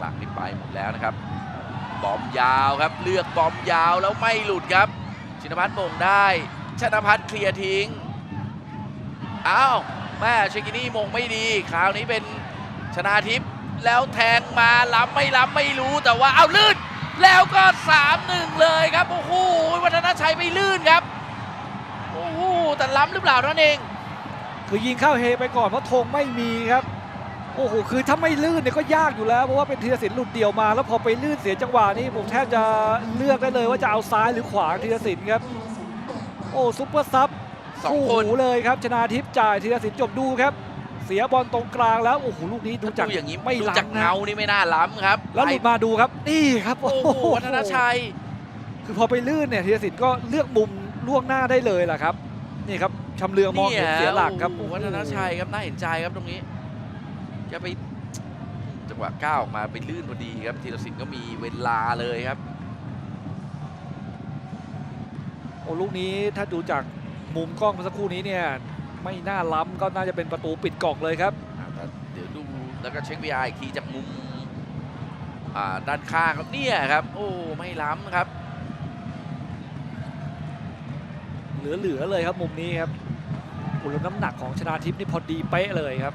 หลังนี่ไปหมดแล้วนะครับ บอมยาวครับ เลือกบอมยาวแล้วไม่หลุดครับ ชินพัฒน์มงได้ ชนพัฒน์เคลียร์ทิ้ง อ้าวแม่เชกินี่มงไม่ดี คราวนี้เป็นชนาทิพย์แล้วแทงมาล้ำไม่ล้ำไม่รู้แต่ว่าเอาลื่น แล้วก็ 3-1 เลยครับ โอ้โหวัฒนชัยไม่ลื่นครับ โอ้โหแต่ล้ำหรือเปล่านั่นเอง คือยิงเข้าเฮไปก่อนเพราะธงไม่มีครับ อ้โหคือถ้าไม่ลื่นเนี่ยก็ยากอยู่แล้วเพราะว่าเป็นธีรศิลป์หลุดเดี่ยวมา แล้วพอไปลื่นเสียจังหวะนี้ผมแทบจะเลือกได้เลยว่าจะเอาซ้ายหรือขวาธีรศิลป์ครับ โอ้ซุปเปอร์ซับสองคู่คน หูเลยครับชนาทิพย์จ่ายธีรศิลป์จบดูครับ เสียบอลตรงกลางแล้วโอ้โหลูกนี้ดูถ้าจากดูอย่างนี้ไม่ดูล้ำจากนะเงานี่ไม่น่าล้ำครับแล้วหลุดมาดูครับนี่ครับโอ้โหวัฒนชัย คือพอไปลื่นเนี่ยธีรศิลป์ก็เลือกมุมล่วงหน้าได้เลยแหละครับนี่ครับชำเลืองมองเห็นเสียหลักครับโอ้โหวัฒนชัยครับน่าเห็นใจครับตรงนี้ จะไปจังหวะก้าวออกมาไปลื่นพอดีครับธีรศิลป์ก็มีเวลาเลยครับ โอ้ลูกนี้ถ้าดูจากมุมกล้องเมื่อสักครู่นี้เนี่ยไม่น่าล้ำก็น่าจะเป็นประตูปิดกล่องเลยครับอ่าแต่เดี๋ยวดูแล้วก็เช็ค VR อีกทีจากมุมอ่าด้านข้างครับเนี่ยครับ โอ้ไม่ล้ำครับ เหลือๆเลยครับมุมนี้ครับโอ้แล้วน้ำหนักของชนาทิพย์นี่พอดีเป๊ะเลยครับ